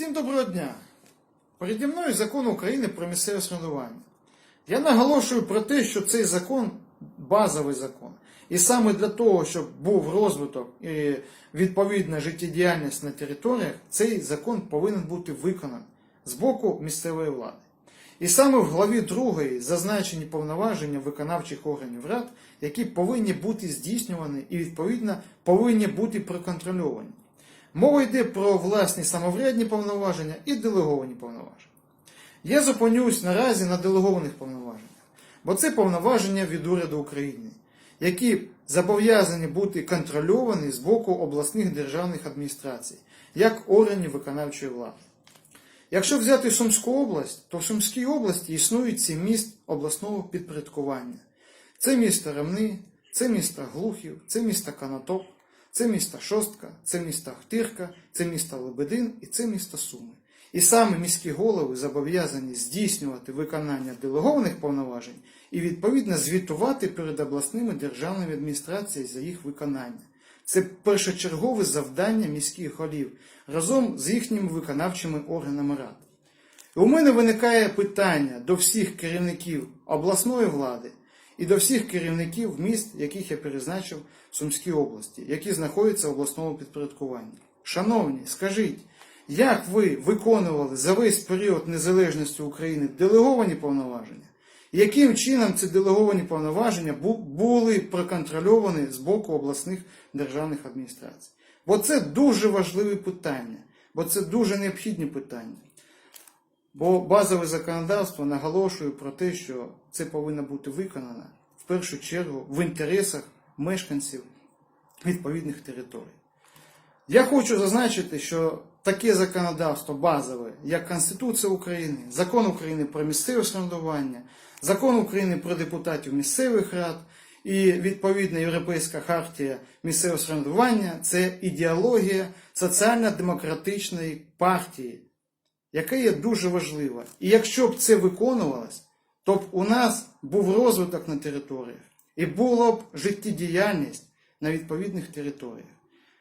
Всім доброго дня! Переді мною закон України про місцеве самоврядування. Я наголошую про те, що цей закон базовий закон. І саме для того, щоб був розвиток і відповідна життєдіяльність на територіях, цей закон повинен бути виконаний з боку місцевої влади. І саме в главі 2 зазначені повноваження виконавчих органів рад, які повинні бути здійснювані і відповідно повинні бути проконтрольовані. Мова йде про власні самоврядні повноваження і делеговані повноваження. Я зупинюсь наразі на делегованих повноваженнях, бо це повноваження від уряду України, які зобов'язані бути контрольовані з боку обласних державних адміністрацій, як органів виконавчої влади. Якщо взяти Сумську область, то в Сумській області існують сім міст обласного підпорядкування. Це місто Ремни, це місто Глухів, це місто Канатоп, це місто Шостка, це місто Хтирка, це місто Лебедин і це місто Суми. І саме міські голови зобов'язані здійснювати виконання делегованих повноважень і відповідно звітувати перед обласними державними адміністраціями за їх виконання. Це першочергове завдання міських голів разом з їхніми виконавчими органами рад. І у мене виникає питання до всіх керівників обласної влади і до всіх керівників міст, яких я перезначив в Сумській області, які знаходяться в обласному підпорядкуванні. Шановні, скажіть, як ви виконували за весь період незалежності України делеговані повноваження? Яким чином ці делеговані повноваження були проконтрольовані з боку обласних державних адміністрацій? Бо це дуже важливе питання, бо це дуже необхідні питання. Бо базове законодавство наголошує про те, що це повинно бути виконано в першу чергу в інтересах мешканців відповідних територій. Я хочу зазначити, що таке законодавство базове, як Конституція України, Закон України про місцеве самоврядування, Закон України про депутатів місцевих рад і відповідна Європейська хартія місцевого самоврядування це ідеологія соціально-демократичної партії, яка є дуже важлива. І якщо б це виконувалось, то б у нас був розвиток на територіях і була б життєдіяльність на відповідних територіях.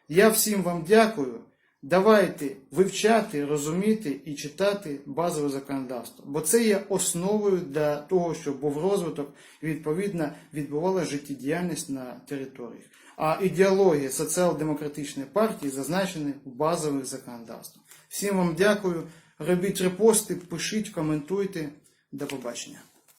Я всім вам дякую. Давайте вивчати, розуміти і читати базове законодавство, бо це є основою для того, щоб був розвиток і відповідно відбувалася життєдіяльність на територіях. А ідеологія соціал-демократичної партії зазначені в базових законодавствах. Всім вам дякую. Робіть репости, пишіть, коментуйте. До побачення.